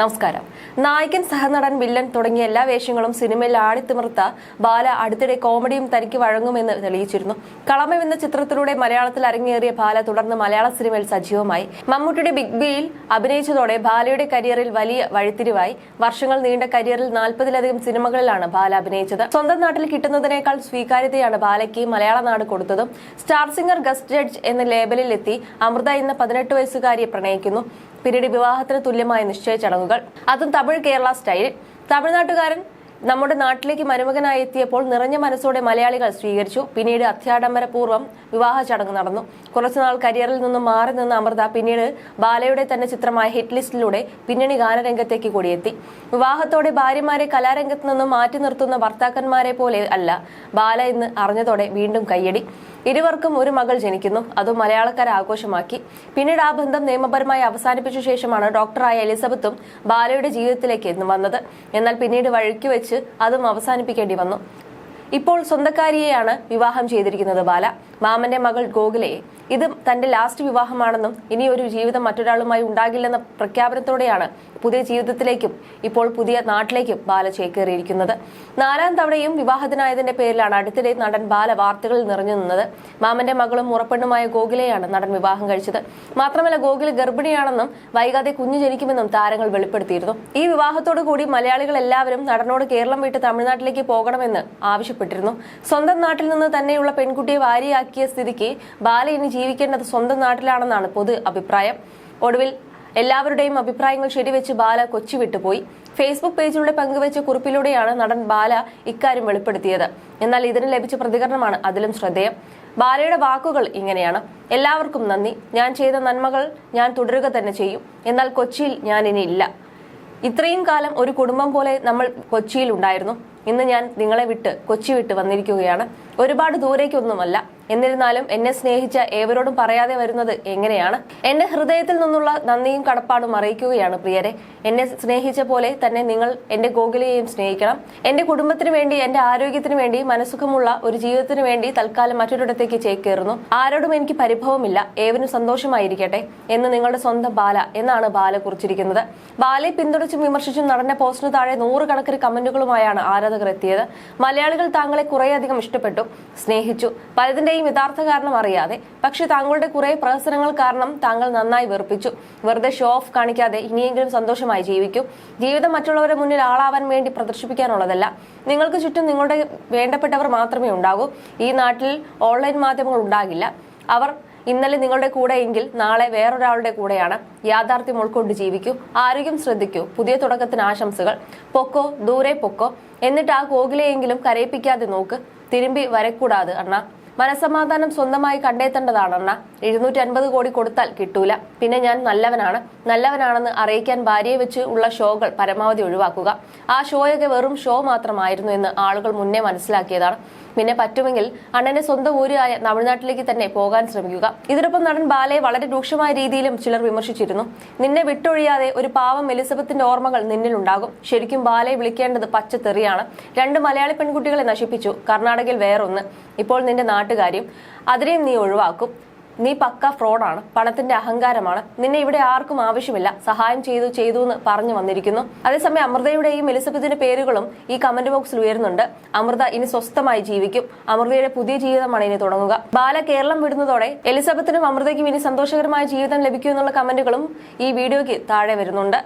നമസ്കാരം. നായകൻ സഹനടൻ വില്ലൻ തുടങ്ങിയ എല്ലാ വേഷങ്ങളും സിനിമയിൽ ആടിത്തിമിർത്ത ബാല അടുത്തിടെ കോമഡിയും തനിക്ക് വഴങ്ങുമെന്ന് തെളിയിച്ചിരുന്നു. കളമം എന്ന ചിത്രത്തിലൂടെ മലയാളത്തിൽ അരങ്ങേറിയ ബാല തുടർന്ന് മലയാള സിനിമയിൽ സജീവമായി. മമ്മൂട്ടിയുടെ ബിഗ് ബിയിൽ അഭിനയിച്ചതോടെ ബാലയുടെ കരിയറിൽ വലിയ വഴിത്തിരിവായി. വർഷങ്ങൾ നീണ്ട കരിയറിൽ നാൽപ്പതിലധികം സിനിമകളിലാണ് ബാല അഭിനയിച്ചത്. സ്വന്തം നാട്ടിൽ കിട്ടുന്നതിനേക്കാൾ സ്വീകാര്യതയാണ് ബാലയ്ക്ക് മലയാള നാട് കൊടുത്തതും. സ്റ്റാർ സിംഗർ ഗസ്റ്റ് ജഡ്ജ് എന്ന ലേബലിൽ എത്തി അമൃത എന്ന പതിനെട്ട് വയസ്സുകാരിയെ പ്രണയിക്കുന്നു. പിന്നീട് വിവാഹത്തിന് തുല്യമായ നിശ്ചയ ചടങ്ങുകൾ. അതും തമിഴ് കേരള സ്റ്റൈലിൽ. തമിഴ്നാട്ടുകാരൻ നമ്മുടെ നാട്ടിലേക്ക് മരുമകനായി എത്തിയപ്പോൾ നിറഞ്ഞ മനസ്സോടെ മലയാളികൾ സ്വീകരിച്ചു. പിന്നീട് അത്യാഡംബരപൂർവം വിവാഹ ചടങ്ങ് നടന്നു. കുറച്ചുനാൾ കരിയറിൽ നിന്നും മാറി നിന്ന അമൃത പിന്നീട് ബാലയുടെ തന്നെ ചിത്രമായ ഹിറ്റ് ലിസ്റ്റിലൂടെ പിന്നണി ഗാനരംഗത്തേക്ക് കൂടിയെത്തി. വിവാഹത്തോടെ ഭാര്യമാരെ കലാരംഗത്ത് നിന്നും മാറ്റി നിർത്തുന്ന ഭർത്താക്കന്മാരെ പോലെ അല്ല ബാല എന്ന് അറിഞ്ഞതോടെ വീണ്ടും കയ്യടി. ഇരുവർക്കും ഒരു മകൾ ജനിക്കുന്നു. അതും മലയാളക്കാരെ ആഘോഷമാക്കി. പിന്നീട് ആ ബന്ധം നിയമപരമായി അവസാനിപ്പിച്ച ശേഷമാണ് ഡോക്ടറായ എലിസബത്തും ബാലയുടെ ജീവിതത്തിലേക്ക് വന്നത്. എന്നാൽ പിന്നീട് വഴിക്ക് വെച്ച് അതും അവസാനിപ്പിക്കേണ്ടി വന്നു. ഇപ്പോൾ സ്വന്തക്കാരിയെയാണ് വിവാഹം ചെയ്തിരിക്കുന്നത് ബാല. മാമന്റെ മകൾ ഗോഖലെ ഇത് തന്റെ ലാസ്റ്റ് വിവാഹമാണെന്നും ഇനി ഒരു ജീവിതം മറ്റൊരാളുമായി ഉണ്ടാകില്ലെന്ന പ്രഖ്യാപനത്തോടെയാണ് പുതിയ ജീവിതത്തിലേക്കും ഇപ്പോൾ പുതിയ നാട്ടിലേക്കും ബാല ചേക്കേറിയിരിക്കുന്നത്. നാലാം തവണയും വിവാഹത്തിനായതിന്റെ പേരിലാണ് അടുത്തിടെ നടൻ ബാല വാർത്തകളിൽ നിറഞ്ഞു നിന്നത്. മാമന്റെ മകളും മുറപ്പെണ്ണുമായ ഗോകുലയാണ് നടൻ വിവാഹം കഴിച്ചത്. മാത്രമല്ല ഗോകുല ഗർഭിണിയാണെന്നും വൈകാതെ കുഞ്ഞു ജനിക്കുമെന്നും താരങ്ങൾ വെളിപ്പെടുത്തിയിരുന്നു. ഈ വിവാഹത്തോടു കൂടി മലയാളികൾ എല്ലാവരും നടനോട് കേരളം വിട്ട് തമിഴ്നാട്ടിലേക്ക് പോകണമെന്ന് ആവശ്യപ്പെട്ടിരുന്നു. സ്വന്തം നാട്ടിൽ നിന്ന് തന്നെയുള്ള പെൺകുട്ടിയെ വാരിയാക്കിയ സ്ഥിതിക്ക് ബാല ഇനി ജീവിക്കേണ്ടത് സ്വന്തം നാട്ടിലാണെന്നാണ് പൊതു അഭിപ്രായം. ഒടുവിൽ എല്ലാവരുടെയും അഭിപ്രായങ്ങൾ ശരിവെച്ച് ബാല കൊച്ചി വിട്ടുപോയി ഫേസ്ബുക്ക് പേജിലൂടെ പങ്കുവച്ച കുറിപ്പിലൂടെയാണ് നടൻ ബാല ഇക്കാര്യം വെളിപ്പെടുത്തിയത്. എന്നാൽ ഇതിന് ലഭിച്ച പ്രതികരണമാണ് അതിലും ശ്രദ്ധേയം. ബാലയുടെ വാക്കുകൾ ഇങ്ങനെയാണ്. എല്ലാവർക്കും നന്ദി. ഞാൻ ചെയ്ത നന്മകൾ ഞാൻ തുടരുക തന്നെ ചെയ്യും. എന്നാൽ കൊച്ചിയിൽ ഞാൻ ഇനി ഇല്ല. ഇത്രയും കാലം ഒരു കുടുംബം പോലെ നമ്മൾ കൊച്ചിയിൽ ഉണ്ടായിരുന്നു. ഇന്ന് ഞാൻ നിങ്ങളെ വിട്ട് കൊച്ചി വിട്ട് വന്നിരിക്കുകയാണ്. ഒരുപാട് ദൂരേക്കൊന്നുമല്ല. എന്നിരുന്നാലും എന്നെ സ്നേഹിച്ച ഏവരോടും പറയാതെ വരുന്നത് എങ്ങനെയാണ്? എന്റെ ഹൃദയത്തിൽ നിന്നുള്ള നന്ദിയും കടപ്പാടും അറിയിക്കുകയാണ് പ്രിയരെ. എന്നെ സ്നേഹിച്ച പോലെ തന്നെ നിങ്ങൾ എന്റെ ഗോകുലയെയും സ്നേഹിക്കണം. എന്റെ കുടുംബത്തിന് വേണ്ടി എന്റെ ആരോഗ്യത്തിന് വേണ്ടി മനസ്സുഖമുള്ള ഒരു ജീവിതത്തിന് വേണ്ടി തൽക്കാലം മറ്റൊരിടത്തേക്ക് ചേക്കേറുന്നു. ആരോടും എനിക്ക് പരിഭവമില്ല. ഏവനും സന്തോഷമായിരിക്കട്ടെ എന്ന് നിങ്ങളുടെ സ്വന്തം ബാല എന്നാണ് ബാല കുറിച്ചിരിക്കുന്നത്. ബാലയെ പിന്തുണച്ചും വിമർശിച്ചും നടന്ന പോസ്റ്റിന് താഴെ നൂറുകണക്കിന് കമന്റുകളുമായാണ് ആരാധകർ എത്തിയത്. മലയാളികൾ താങ്കളെ കുറേയധികം ഇഷ്ടപ്പെട്ടു സ്നേഹിച്ചു. പലതിന്റെയും യഥാർത്ഥ കാരണം അറിയാതെ പക്ഷെ താങ്കളുടെ കുറെ പ്രഹസനങ്ങൾ കാരണം താങ്കൾ നന്നായി വെറുപ്പിച്ചു. വെറുതെ ഷോ ഓഫ് കാണിക്കാതെ ഇനിയെങ്കിലും സന്തോഷമായി ജീവിക്കൂ. ജീവിതം മറ്റുള്ളവരുടെ മുന്നിൽ ആളാവാൻ വേണ്ടി പ്രദർശിപ്പിക്കാനുള്ളതല്ല. നിങ്ങൾക്ക് ചുറ്റും നിങ്ങളുടെ വേണ്ടപ്പെട്ടവർ മാത്രമേ ഉണ്ടാകൂ. ഈ നാട്ടിൽ ഓൺലൈൻ മാധ്യമങ്ങൾ ഉണ്ടാകില്ല. അവർ ഇന്നലെ നിങ്ങളുടെ കൂടെയെങ്കിൽ നാളെ വേറൊരാളുടെ കൂടെയാണ്. യാഥാർത്ഥ്യം ഉൾക്കൊണ്ട് ജീവിക്കൂ. ആരോഗ്യം ശ്രദ്ധിക്കൂ. പുതിയ തുടക്കത്തിന് ആശംസകൾ. പൊക്കോ ദൂരെ പൊക്കോ. എന്നിട്ട് ആ കോകിലെയെങ്കിലും കരയിപ്പിക്കാതെ നോക്ക്. തിരുമ്പി വരക്കൂടാതെ അണ്ണ. മനസമാധാനം സ്വന്തമായി കണ്ടെത്തേണ്ടതാണ് അണ്ണ. എഴുന്നൂറ്റി അൻപത് കോടി കൊടുത്താൽ കിട്ടൂല. പിന്നെ ഞാൻ നല്ലവനാണ്. നല്ലവനാണെന്ന് അറിയിക്കാൻ ഭാര്യയെ വെച്ച് ഉള്ള ഷോകൾ പരമാവധി ഒഴിവാക്കുക. ആ ഷോയൊക്കെ വെറും ഷോ മാത്രമായിരുന്നു എന്ന് ആളുകൾ മുന്നേ മനസ്സിലാക്കിയതാണ്. പിന്നെ പറ്റുമെങ്കിൽ അണ്ണന്റെ സ്വന്തം ഊരായ തമിഴ്നാട്ടിലേക്ക് തന്നെ പോകാൻ ശ്രമിക്കുക. ഇതിനൊപ്പം നടൻ ബാലയെ വളരെ രൂക്ഷമായ രീതിയിലും ചിലർ വിമർശിച്ചിരുന്നു. നിന്നെ വിട്ടൊഴിയാതെ ഒരു പാവം എലിസബത്തിന്റെ ഓർമ്മകൾ നിന്നിലുണ്ടാകും ശരിക്കും ബാലയെ വിളിക്കേണ്ടത് പച്ചത്തെറിയാണ്. രണ്ട് മലയാളി പെൺകുട്ടികളെ നശിപ്പിച്ചു. കർണാടകയിൽ വേറൊന്ന്. ഇപ്പോൾ നിന്റെ നാട്ടുകാര്യം. അതിനെയും നീ ഒഴിവാക്കും. നീ പക്ക ഫ്രോഡാണ്. പണത്തിന്റെ അഹങ്കാരമാണ്. നിന്നെ ഇവിടെ ആർക്കും ആവശ്യമില്ല. സഹായം ചെയ്തു ചെയ്തു എന്ന് പറഞ്ഞു വന്നിരിക്കുന്നു. അതേസമയം അമൃതയുടെയും എലിസബത്തിന്റെ പേരുകളും ഈ കമന്റ് ബോക്സിൽ ഉയരുന്നുണ്ട്. അമൃത ഇനി സ്വസ്ഥമായി ജീവിക്കും. അമൃതയുടെ പുതിയ ജീവിതമാണ് ഇനി തുടങ്ങുക. ബാല കേരളം വിടുന്നതോടെ എലിസബത്തിനും അമൃതയ്ക്കും ഇനി സന്തോഷകരമായ ജീവിതം ലഭിക്കും എന്നുള്ള കമന്റുകളും ഈ വീഡിയോയ്ക്ക് താഴെ വരുന്നുണ്ട്.